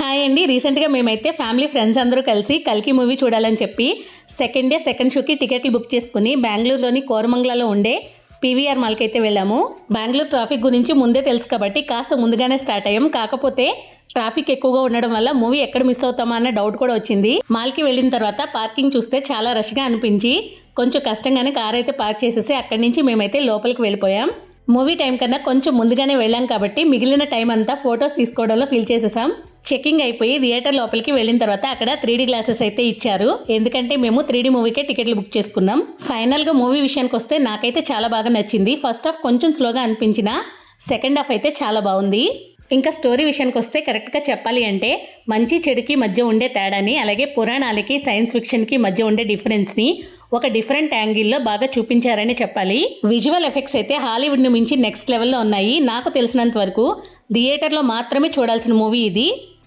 Hi అండి. రీసెంట్గా మేమైతే ఫ్యామిలీ ఫ్రెండ్స్ అందరూ కలిసి కల్కి మూవీ చూడాలని చెప్పి సెకండ్ డే సెకండ్ షోకి టికెట్లు బుక్ చేసుకుని బెంగళూరులోని కోరమంగ్లలో ఉండే పీవీఆర్ మాల్కి అయితే వెళ్ళాము. బెంగళూరు ట్రాఫిక్ గురించి ముందే తెలుసు కాబట్టి కాస్త ముందుగానే స్టార్ట్ అయ్యాం. కాకపోతే ట్రాఫిక్ ఎక్కువగా ఉండడం వల్ల మూవీ ఎక్కడ మిస్ అవుతామా అన్న డౌట్ కూడా వచ్చింది. మాల్కి వెళ్ళిన తర్వాత పార్కింగ్ చూస్తే చాలా రష్గా అనిపించి కొంచెం కష్టంగానే కార్ అయితే పార్క్ చేసేసి అక్కడి నుంచి మేమైతే లోపలికి వెళ్ళిపోయాం. మూవీ టైం కన్నా కొంచెం ముందుగానే వెళ్ళాం కాబట్టి మిగిలిన టైం అంతా ఫొటోస్ తీసుకోవడంలో ఫీల్ చేసేసాం. చెకింగ్ అయిపోయి థియేటర్ లోపలికి వెళ్ళిన తర్వాత అక్కడ త్రీ గ్లాసెస్ అయితే ఇచ్చారు. ఎందుకంటే మేము త్రీ మూవీకే టికెట్లు బుక్ చేసుకున్నాం. ఫైనల్గా మూవీ విషయానికి వస్తే నాకైతే చాలా బాగా నచ్చింది. ఫస్ట్ హాఫ్ కొంచెం స్లోగా అనిపించిన సెకండ్ హాఫ్ అయితే చాలా బాగుంది. ఇంకా స్టోరీ విషయానికి వస్తే కరెక్ట్గా చెప్పాలి అంటే మంచి చెడుకి మధ్య ఉండే తేడాని అలాగే పురాణాలకి సైన్స్ ఫిక్షన్కి మధ్య ఉండే డిఫరెన్స్ని ఒక డిఫరెంట్ యాంగిల్లో బాగా చూపించారని చెప్పాలి. విజువల్ ఎఫెక్ట్స్ అయితే హాలీవుడ్ను మించి నెక్స్ట్ లెవెల్లో ఉన్నాయి. నాకు తెలిసినంత వరకు థియేటర్లో మాత్రమే చూడాల్సిన మూవీ ఇది.